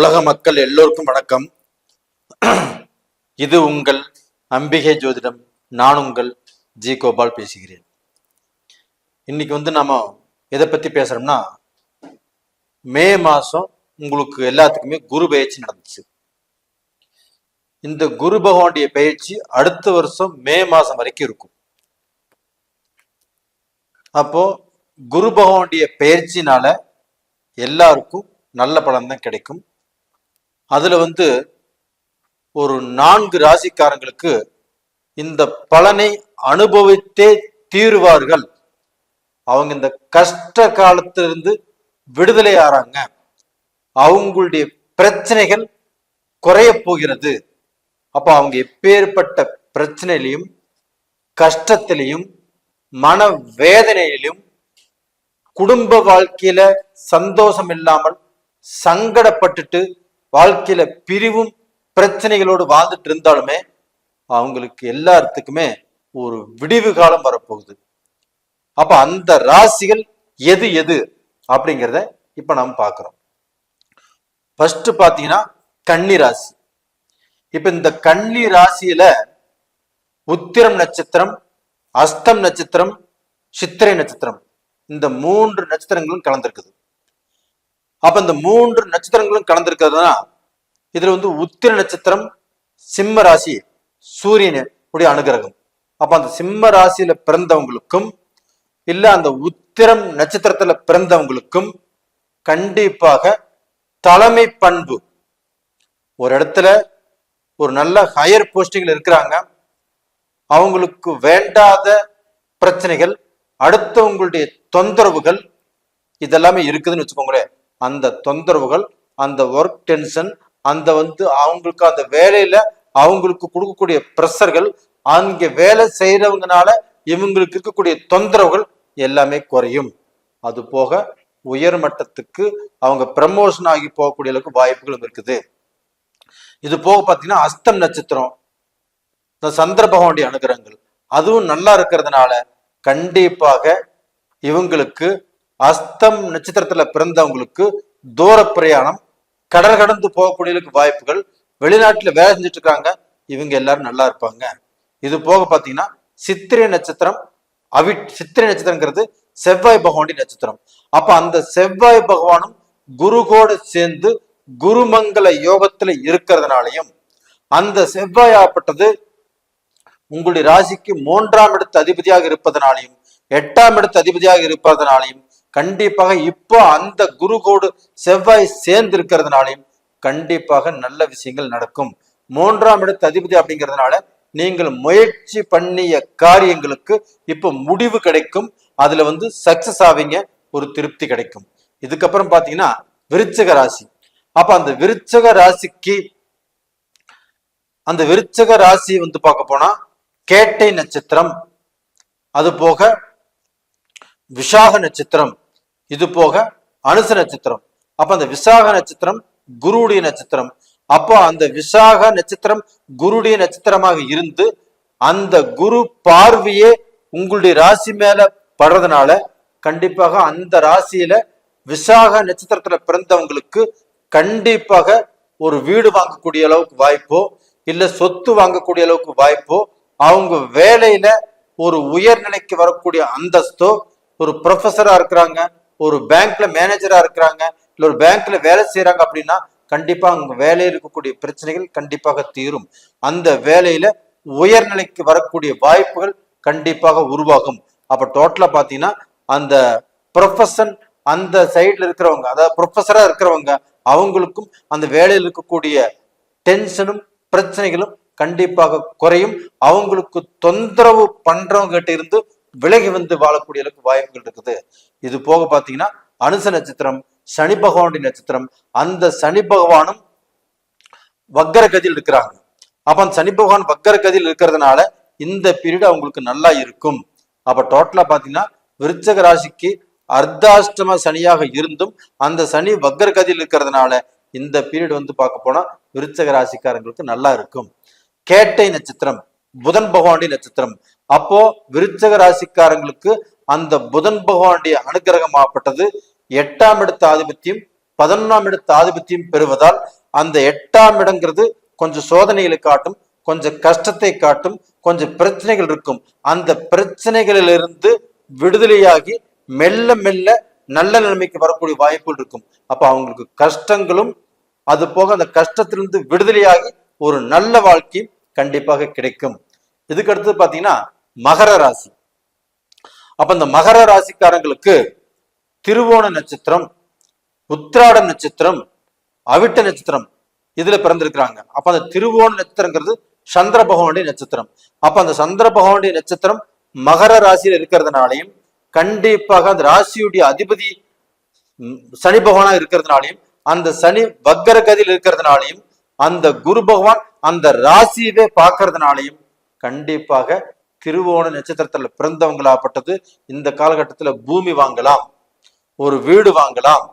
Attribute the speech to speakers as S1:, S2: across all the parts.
S1: உலக மக்கள் எல்லோருக்கும் வணக்கம். இது உங்கள் அம்பிகை ஜோதிடம். நான் உங்கள் ஜி கோபால் பேசுகிறேன். இன்னைக்கு வந்து நாம எதை பத்தி பேசுறோம்னா மே மாசம் உங்களுக்கு எல்லாத்துக்குமே குரு பயிற்சி நடந்துச்சு. இந்த குரு பகவானுடைய பயிற்சி அடுத்த வருஷம் மே மாசம் வரைக்கும் இருக்கும். அப்போ குரு பகவானுடைய பயிற்சினால எல்லாருக்கும் நல்ல பலன் தான் கிடைக்கும். அதுல வந்து ஒரு நான்கு ராசிக்காரங்களுக்கு இந்த பலனை அனுபவித்தே தீருவார்கள். அவங்க இந்த கஷ்ட காலத்திலிருந்து விடுதலை ஆறாங்க. அவங்களுடைய பிரச்சனைகள் குறைய போகிறது. அப்ப அவங்க எப்பேற்பட்ட பிரச்சனையிலையும் கஷ்டத்திலையும் மன வேதனையிலும் குடும்ப வாழ்க்கையில சந்தோஷம் இல்லாமல் சங்கடப்பட்டுட்டு வாழ்க்கையில பிரிவும் பிரச்சனைகளோடு வாழ்ந்துட்டு இருந்தாலுமே அவங்களுக்கு எல்லாத்துக்குமே ஒரு விடிவு காலம் வரப்போகுது. அப்ப அந்த ராசிகள் எது எது அப்படிங்கிறத இப்ப நாம் பார்க்கிறோம். ஃபர்ஸ்ட் பாத்தீங்கன்னா கன்னி ராசி. இப்ப இந்த கன்னி ராசியில உத்திரம் நட்சத்திரம் அஸ்தம் நட்சத்திரம் சித்திரை நட்சத்திரம். இந்த மூன்று நட்சத்திரங்களும் கலந்திருக்குது. அப்ப இந்த மூன்று நட்சத்திரங்களும் கலந்திருக்கிறதுனா இதுல வந்து உத்திர நட்சத்திரம் சிம்ம ராசி சூரியனுடைய அனுகிரகம். அப்ப அந்த சிம்ம ராசியில பிறந்தவங்களுக்கும் இல்ல அந்த உத்திரம் நட்சத்திரத்துல பிறந்தவங்களுக்கும் கண்டிப்பாக தலைமை பண்பு. ஒரு இடத்துல ஒரு நல்ல ஹையர் போஸ்டிங்ல இருக்கிறாங்க. அவங்களுக்கு வேண்டாத பிரச்சனைகள் அடுத்தவங்களுடைய தொந்தரவுகள் இதெல்லாமே இருக்குதுன்னு வச்சுக்கோங்களேன். அந்த தொந்தரவுகள் அந்த ஒர்க் டென்ஷன் அந்த வந்து அவங்களுக்கு அந்த வேலையில அவங்களுக்கு கொடுக்கக்கூடிய ப்ரெஷர்கள் அங்க வேலை செய்யறவங்கனால இவங்களுக்கு இருக்கக்கூடிய தொந்தரவுகள் எல்லாமே குறையும். அது போக உயர் மட்டத்துக்கு அவங்க ப்ரமோஷன் ஆகி போகக்கூடிய அளவுக்கு வாய்ப்புகளும் இருக்குது. இது போக பார்த்தீங்கன்னா அஸ்தம் நட்சத்திரம் இந்த சந்திர பகவானுடைய அனுகிரகங்கள் அதுவும் நல்லா இருக்கிறதுனால கண்டிப்பாக இவங்களுக்கு அஸ்தம் நட்சத்திரத்துல பிறந்தவங்களுக்கு தூர பிரயாணம் கடல் கடந்து போகக்கூடியதுக்கு வாய்ப்புகள் வெளிநாட்டுல வேலை செஞ்சுட்டு இருக்காங்க இவங்க எல்லாரும் நல்லா இருப்பாங்க. இது போக பாத்தீங்கன்னா சித்திரை நட்சத்திரம் அவி சித்திரை நட்சத்திரங்கிறது செவ்வாய் பகவானுடைய நட்சத்திரம். அப்ப அந்த செவ்வாய் பகவானும் குருகோடு சேர்ந்து குருமங்கல யோகத்துல இருக்கிறதுனாலையும் அந்த செவ்வாய் ஆப்பட்டது உங்களுடைய ராசிக்கு மூன்றாம் இடத்து அதிபதியாக இருப்பதனாலையும் எட்டாம் இடத்து அதிபதியாக இருப்பதனாலையும் கண்டிப்பாக இப்போ அந்த குருகோடு செவ்வாய் சேர்ந்து இருக்கிறதுனாலையும் கண்டிப்பாக நல்ல விஷயங்கள் நடக்கும். மூன்றாம் இடத்து அதிபதி அப்படிங்கிறதுனால நீங்கள் முயற்சி பண்ணிய காரியங்களுக்கு இப்போ முடிவு கிடைக்கும். அதுல வந்து சக்சஸ் ஆவீங்க ஒரு திருப்தி கிடைக்கும். இதுக்கப்புறம் பாத்தீங்கன்னா விருச்சக ராசி. அப்ப அந்த விருச்சக ராசிக்கு அந்த விருச்சக ராசி வந்து பார்க்க போனா கேட்டை நட்சத்திரம். அது போக விஷாக நட்சத்திரம். இது போக அனுச நட்சத்திரம் அப்ப அந்த விசாக நட்சத்திரம் குருடைய நட்சத்திரம். அப்போ அந்த விசாக நட்சத்திரம் குருடைய நட்சத்திரமாக இருந்து அந்த குரு பார்வையே உங்களுடைய ராசி மேல படுறதுனால கண்டிப்பாக அந்த ராசியில விசாக நட்சத்திரத்துல பிறந்தவங்களுக்கு கண்டிப்பாக ஒரு வீடு வாங்கக்கூடிய அளவுக்கு வாய்ப்போ இல்ல சொத்து வாங்கக்கூடிய அளவுக்கு வாய்ப்போ அவங்க வேலையில ஒரு உயர்நிலைக்கு வரக்கூடிய அந்தஸ்தோ ஒரு ப்ரொஃபஸரா இருக்கிறாங்க. ஒரு பேங்க்ல மேனேஜரா இருக்கிறாங்க இல்ல ஒரு பேங்க்ல வேலை செய்யறாங்க அப்படின்னா கண்டிப்பா அவங்க வேலையில் இருக்கக்கூடிய பிரச்சனைகள் கண்டிப்பாக தீரும். அந்த வேலையில உயர்நிலைக்கு வரக்கூடிய வாய்ப்புகள் கண்டிப்பாக உருவாகும். அப்ப டோட்டலா பாத்தீங்கன்னா அந்த ப்ரொஃபஷன் அந்த சைட்ல இருக்கிறவங்க அதாவது ப்ரொஃபஸரா இருக்கிறவங்க அவங்களுக்கும் அந்த வேலையில் இருக்கக்கூடிய டென்ஷனும் பிரச்சனைகளும் கண்டிப்பாக குறையும். அவங்களுக்கு தொந்தரவு பண்றவங்க கிட்ட இருந்து விலகி வந்து வாழக்கூடிய அளவுக்கு வாய்ப்புகள் இருக்குது. இது போக பாத்தீங்கன்னா அனுச நட்சத்திரம் சனி பகவானுடைய நட்சத்திரம் அந்த சனி பகவானும் வக்கர கதியில் இருக்கிறாங்க. அப்ப அந்த சனி பகவான் வக்கர கதியில் இருக்கிறதுனால இந்த பீரியட் அவங்களுக்கு நல்லா இருக்கும். அப்ப டோட்டலா பாத்தீங்கன்னா விருச்சக ராசிக்கு அர்த்தாஷ்டம சனியாக இருந்தும் அந்த சனி வக்கர கதியில் இருக்கிறதுனால இந்த பீரியட் வந்து பார்க்க போனா விருச்சக ராசிக்காரங்களுக்கு நல்லா இருக்கும். கேட்டை நட்சத்திரம் புதன் பகவானுடைய நட்சத்திரம் அப்போ விருச்சக ராசிக்காரங்களுக்கு அந்த புதன் பகவானுடைய அனுகிரகமாகப்பட்டது. எட்டாம் இடத்த ஆதிபத்தியம் பதினொன்றாம் இடத்து ஆதிபத்தியம் பெறுவதால் அந்த எட்டாம் இடங்கிறது கொஞ்சம் சோதனைகளை காட்டும் கொஞ்சம் கஷ்டத்தை காட்டும் கொஞ்சம் பிரச்சனைகள் இருக்கும். அந்த பிரச்சனைகளிலிருந்து விடுதலையாகி மெல்ல மெல்ல நல்ல நிலைமைக்கு வரக்கூடிய வாய்ப்புகள் இருக்கும். அப்ப அவங்களுக்கு கஷ்டங்களும் அது போக அந்த கஷ்டத்திலிருந்து விடுதலையாகி ஒரு நல்ல வாழ்க்கையும் கண்டிப்பாக கிடைக்கும். இதுக்கு அடுத்து பாத்தீங்கன்னா மகர ராசி. அப்ப இந்த மகர ராசிக்காரங்களுக்கு திருவோண நட்சத்திரம் உத்திராட நட்சத்திரம் அவிட்ட நட்சத்திரம் இதுல பிறந்திருக்கிறாங்க. அப்ப அந்த திருவோண நட்சத்திரங்கிறது சந்திர பகவானுடைய நட்சத்திரம். அப்ப அந்த சந்திர பகவானுடைய நட்சத்திரம் மகர ராசியில இருக்கிறதுனாலையும் கண்டிப்பாக அந்த ராசியுடைய அதிபதி சனி பகவானா இருக்கிறதுனாலையும் அந்த சனி வக்கர கதியில் இருக்கிறதுனாலையும் அந்த குரு பகவான் அந்த ராசியவே பார்க்கறதுனாலையும் கண்டிப்பாக திருவோண நட்சத்திரத்துல பிறந்தவங்களாப்பட்டது இந்த காலகட்டத்துல பூமி வாங்கலாம் ஒரு வீடு வாங்கலாம்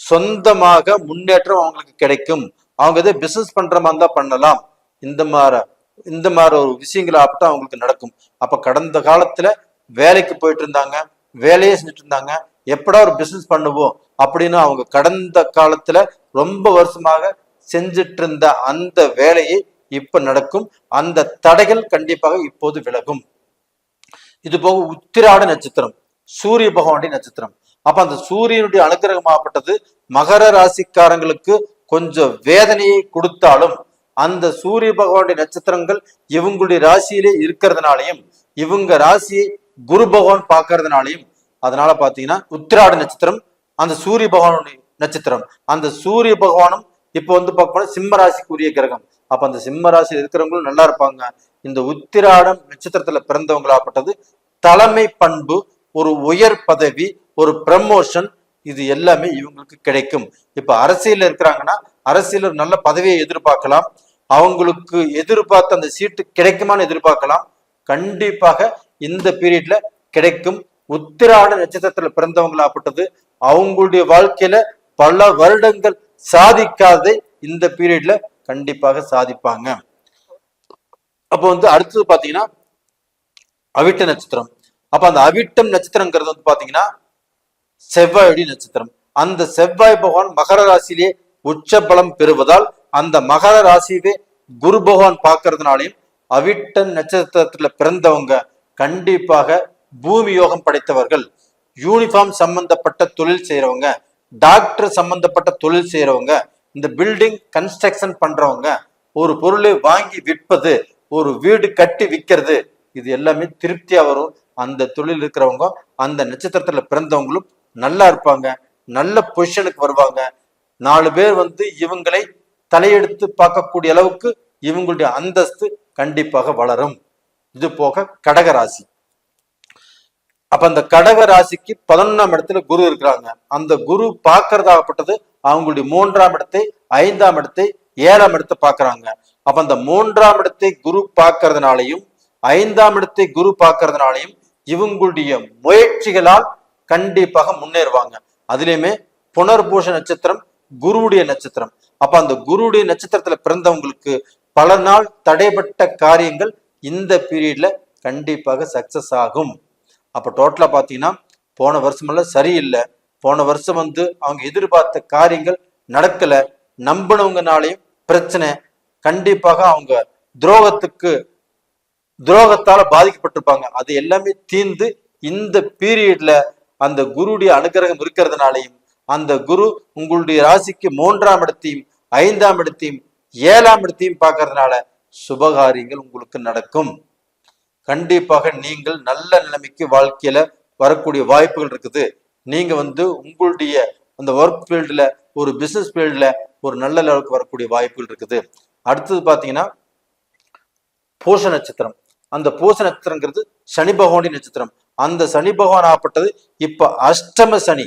S1: சொந்தமாக முன்னேற்றம் அவங்களுக்கு கிடைக்கும். அவங்க எதோ பிசினஸ் பண்ற மாதிரி தான் பண்ணலாம். இந்த மாதிரி இந்த மாதிரி ஒரு விஷயங்கள் ஆப்பட்டும் அவங்களுக்கு நடக்கும். அப்ப கடந்த காலத்துல வேலைக்கு போயிட்டு இருந்தாங்க வேலையே செஞ்சுட்டு இருந்தாங்க எப்படா ஒரு பிசினஸ் பண்ணுவோம் அப்படின்னு அவங்க கடந்த காலத்துல ரொம்ப வருஷமாக செஞ்சுட்டு இருந்த அந்த வேலையை இப்ப நடக்கும். அந்த தடைகள் கண்டிப்பாக இப்போது விலகும். இது போக உத்திராட நட்சத்திரம் சூரிய பகவானுடைய நட்சத்திரம். அப்ப அந்த சூரியனுடைய அனுகிரகமாகப்பட்டது மகர ராசிக்காரங்களுக்கு கொஞ்சம் வேதனையை கொடுத்தாலும் அந்த சூரிய பகவானுடைய நட்சத்திரங்கள் இவங்களுடைய ராசியிலே இருக்கிறதுனாலையும் இவங்க ராசியை குரு பகவான் பார்க்கறதுனாலையும் அதனால பாத்தீங்கன்னா உத்திராட நட்சத்திரம் அந்த சூரிய பகவானுடைய நட்சத்திரம். அந்த சூரிய பகவானும் இப்போ வந்து பார்க்கணும் சிம்ம ராசிக்குரிய கிரகம். அப்ப அந்த சிம்ம ராசியில் இருக்கிறவங்களும் நல்லா இருப்பாங்க. இந்த உத்திராடம் நட்சத்திரத்துல பிறந்தவங்களாப்பட்டது தலைமை பண்பு ஒரு உயர் பதவி ஒரு ப்ரமோஷன் இது எல்லாமே இவங்களுக்கு கிடைக்கும். இப்ப அரசியல் இருக்கிறாங்கன்னா அரசியல் ஒரு நல்ல பதவியை எதிர்பார்க்கலாம். அவங்களுக்கு எதிர்பார்த்த அந்த சீட்டு கிடைக்குமான்னு எதிர்பார்க்கலாம். கண்டிப்பாக இந்த பீரியட்ல கிடைக்கும். உத்திராட நட்சத்திரத்துல பிறந்தவங்களாப்பட்டது அவங்களுடைய வாழ்க்கையில பல வருடங்கள் சாதிக்காததை இந்த பீரியட்ல கண்டிப்பாக சாதிப்பாங்க. அப்போ வந்து அடுத்தது பாத்தீங்கன்னா அவிட்ட நட்சத்திரம். அப்ப அந்த அவிட்டம் நட்சத்திரங்கிறது வந்து பாத்தீங்கன்னா செவ்வாயுடைய நட்சத்திரம். அந்த செவ்வாய் பகவான் மகர ராசியிலே உச்ச பலம் பெறுவதால் அந்த மகர ராசியவே குரு பகவான் பார்க்கறதுனாலையும் அவிட்ட நட்சத்திரத்துல பிறந்தவங்க கண்டிப்பாக பூமி யோகம் படைத்தவர்கள் யூனிஃபார்ம் சம்பந்தப்பட்ட தொழில் செய்யறவங்க டாக்டர் சம்பந்தப்பட்ட தொழில் செய்யறவங்க இந்த பில்டிங் கன்ஸ்ட்ரக்ஷன் பண்றவங்க ஒரு பொருளை வாங்கி விற்பது ஒரு வீடு கட்டி விற்கிறது இது எல்லாமே திருப்தியா வரும். அந்த தொழில் இருக்கிறவங்க அந்த நட்சத்திரத்துல பிறந்தவங்களும் நல்லா இருப்பாங்க. நல்ல பொசிஷனுக்கு வருவாங்க. நாலு பேர் வந்து இவங்களை தலையெடுத்து பார்க்கக்கூடிய அளவுக்கு இவங்களுடைய அந்தஸ்து கண்டிப்பாக வளரும். இது போக கடக ராசி அப்ப அந்த கடக ராசிக்கு பதினொன்னாம் இடத்துல குரு இருக்கிறாங்க. அந்த குரு பார்க்கறதாகப்பட்டது அவங்களுடைய மூன்றாம் இடத்தை ஐந்தாம் இடத்தை ஏழாம் இடத்தை பார்க்கறாங்க. அப்ப அந்த மூன்றாம் இடத்தை குரு பார்க்கறதுனாலையும் ஐந்தாம் இடத்தை குரு பார்க்கறதுனாலையும் இவங்களுடைய முயற்சிகளால் கண்டிப்பாக முன்னேறுவாங்க. அதுலயுமே புனர்பூஷ நட்சத்திரம் குருவுடைய நட்சத்திரம். அப்ப அந்த குருவுடைய நட்சத்திரத்துல பிறந்தவங்களுக்கு பல நாள் தடைப்பட்ட காரியங்கள் இந்த பீரியட்ல கண்டிப்பாக சக்சஸ் ஆகும். அப்ப டோட்டலா பாத்தீங்கன்னா போன வருஷமெல்லாம் சரியில்லை. போன வருஷம் வந்து அவங்க எதிர்பார்த்த காரியங்கள் நடக்கல. நம்பினவங்கனாலையும் பிரச்சனை. கண்டிப்பாக அவங்க துரோகத்துக்கு துரோகத்தால பாதிக்கப்பட்டிருப்பாங்க. அது எல்லாமே தீர்ந்து இந்த பீரியட்ல அந்த குருடைய அனுகிரகம் இருக்கிறதுனாலையும் அந்த குரு உங்களுடைய ராசிக்கு மூன்றாம் இடத்தையும் ஐந்தாம் இடத்தையும் ஏழாம் இடத்தையும் பார்க்கறதுனால சுபகாரியங்கள் உங்களுக்கு நடக்கும். கண்டிப்பாக நீங்கள் நல்ல நிலைமைக்கு வாழ்க்கையில வரக்கூடிய வாய்ப்புகள் இருக்குது. நீங்க வந்து உங்களுடைய அந்த ஒர்க் ஃபீல்டில் ஒரு பிசினஸ் ஃபீல்டுல ஒரு நல்ல லெவலுக்கு வரக்கூடிய வாய்ப்புகள் இருக்குது. அடுத்தது பாத்தீங்கன்னா பூச நட்சத்திரம். அந்த பூச நட்சத்திரங்கிறது சனி பகவானின் நட்சத்திரம். அந்த சனி பகவான் ஆப்பட்டது இப்ப அஷ்டம சனி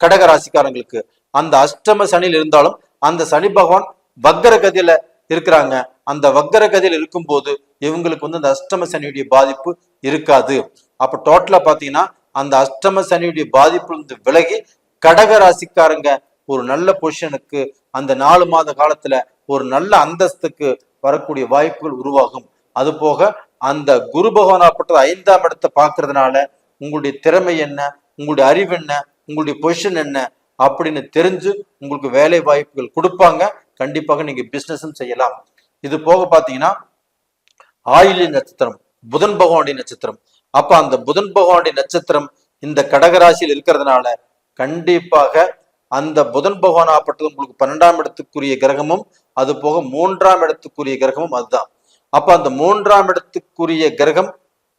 S1: கடக ராசிக்காரங்களுக்கு அந்த அஷ்டம சனியில் இருந்தாலும் அந்த சனி பகவான் வக்கர கதியில இருக்கிறாங்க. அந்த வக்கர கதியில் இருக்கும்போது இவங்களுக்கு வந்து அந்த அஷ்டம சனியுடைய பாதிப்பு இருக்காது. அப்ப டோட்டலா பார்த்தீங்கன்னா அந்த அஷ்டம சனியுடைய பாதிப்புல இருந்து விலகி கடக ராசிக்காரங்க ஒரு நல்ல பொசிஷனுக்கு அந்த நாலு மாத காலத்துல ஒரு நல்ல அந்தஸ்துக்கு வரக்கூடிய வாய்ப்புகள் உருவாகும். அது போக அந்த குரு பகவானாப்பட்டது ஐந்தாம் இடத்தை பார்க்கறதுனால உங்களுடைய திறமை என்ன உங்களுடைய அறிவு என்ன உங்களுடைய பொசிஷன் என்ன அப்படின்னு தெரிஞ்சு உங்களுக்கு வேலை வாய்ப்புகள் கொடுப்பாங்க. கண்டிப்பாக நீங்க பிசினஸும் செய்யலாம். இது போக பாத்தீங்கன்னா ஆயிலி நட்சத்திரம் புதன் பகவானுடைய நட்சத்திரம். அப்ப அந்த புதன் பகவானுடைய நட்சத்திரம் இந்த கடகராசியில் இருக்கிறதுனால கண்டிப்பாக அந்த புதன் பகவானாகப்பட்டது உங்களுக்கு பன்னெண்டாம் இடத்துக்குரிய கிரகமும் அது போக மூன்றாம் இடத்துக்குரிய கிரகமும் அதுதான். அப்ப அந்த மூன்றாம் இடத்துக்குரிய கிரகம்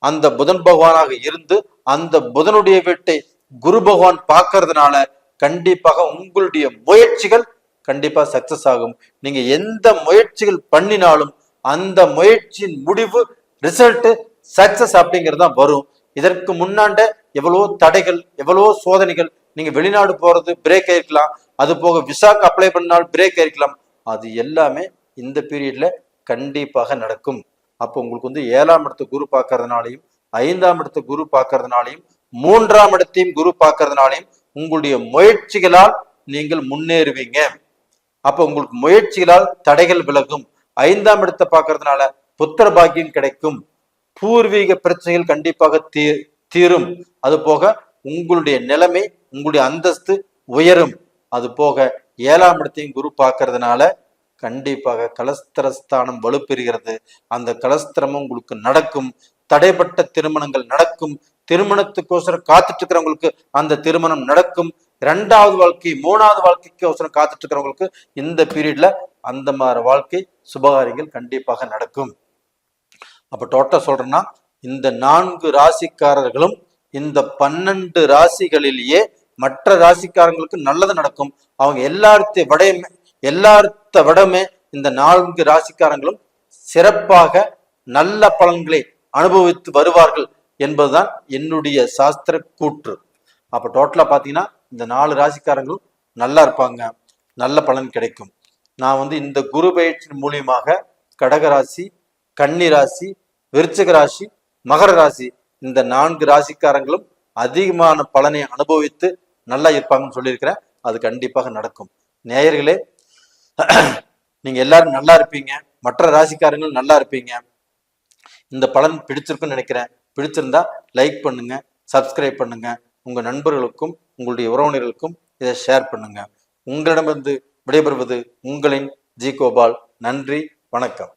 S1: அந்த புதன் பகவானாக இருந்து அந்த புதனுடைய வீட்டை குரு பகவான் பார்க்கறதுனால கண்டிப்பாக உங்களுடைய முயற்சிகள் கண்டிப்பா சக்சஸ் ஆகும். நீங்க எந்த முயற்சிகள் பண்ணினாலும் அந்த முயற்சியின் முடிவு ரிசல்ட் சக்சஸ் அப்படிங்கிறது தான் வரும். இதற்கு முன்னாண்ட எவ்வளவோ தடைகள் எவ்வளவோ சோதனைகள் நீங்க வெளிநாடு போறது பிரேக் ஆயிருக்கலாம். அது போக விசாக்கு அப்ளை பண்ணால் பிரேக் ஆயிருக்கலாம். அது எல்லாமே இந்த பீரியட்ல கண்டிப்பாக நடக்கும். அப்போ உங்களுக்கு வந்து ஏழாம் இடத்து குரு பார்க்கறதுனாலையும் ஐந்தாம் இடத்து குரு பார்க்கறதுனாலையும் மூன்றாம் இடத்தையும் குரு பார்க்கறதுனாலையும் உங்களுடைய முயற்சிகளால் நீங்கள் முன்னேறுவீங்க. அப்போ உங்களுக்கு முயற்சிகளால் தடைகள் விலகும். ஐந்தாம் இடத்தை பார்க்கறதுனால புத்திர பாக்கியம் கிடைக்கும். பூர்வீக பிரச்சனைகள் கண்டிப்பாக தீ தீரும். அது போக உங்களுடைய நிலைமை உங்களுடைய அந்தஸ்து உயரும். அது போக ஏழாம் இடத்தையும் குரு பார்க்கறதுனால கண்டிப்பாக கலஸ்திரஸ்தானம் வலுப்பெறுகிறது. அந்த கலஸ்திரமும் உங்களுக்கு நடக்கும். தடைப்பட்ட திருமணங்கள் நடக்கும். திருமணத்துக்கோசரம் காத்துட்டு இருக்கிறவங்களுக்கு அந்த திருமணம் நடக்கும். ரெண்டாவது வாழ்க்கை மூணாவது வாழ்க்கைக்கு அவசரம் காத்துட்டு இருக்கிறவங்களுக்கு இந்த பீரியட்ல அந்த மாதிரி வாழ்க்கை சுபகாரியங்கள் கண்டிப்பாக நடக்கும். அப்போ டோட்டல் சொல்கிறேன்னா இந்த நான்கு ராசிக்காரர்களும் இந்த பன்னெண்டு ராசிகளிலேயே மற்ற ராசிக்காரங்களுக்கு நல்லது நடக்கும். அவங்க எல்லார்த்த விடையுமே எல்லார்த்த விடமே இந்த நான்கு ராசிக்காரங்களும் சிறப்பாக நல்ல பலன்களை அனுபவித்து வருவார்கள் என்பதுதான் என்னுடைய சாஸ்திர கூற்று. அப்போ டோட்டலா பார்த்தீங்கன்னா இந்த நாலு ராசிக்காரங்களும் நல்லா இருப்பாங்க. நல்ல பலன் கிடைக்கும். நான் வந்து இந்த குரு பயிற்சியின் மூலியமாக கடகராசி கன்னிராசி விருச்சிக ராசி மகர ராசி இந்த நான்கு ராசிக்காரங்களும் அதிகமான பலனை அனுபவித்து நல்லா இருப்பாங்கன்னு சொல்லியிருக்கிறேன். அது கண்டிப்பாக நடக்கும். நேயர்களே நீங்க எல்லாரும் நல்லா இருப்பீங்க. மற்ற ராசிக்காரங்களும் நல்லா இருப்பீங்க. இந்த பலன் பிடிச்சிருக்குன்னு நினைக்கிறேன். பிடிச்சிருந்தா லைக் பண்ணுங்க சப்ஸ்கிரைப் பண்ணுங்க. உங்க நண்பர்களுக்கும் உங்களுடைய உறவினர்களுக்கும் இதை ஷேர் பண்ணுங்க. உங்களிடமிருந்து விடைபெறுவது உங்களின் ஜி கோபால். நன்றி வணக்கம்.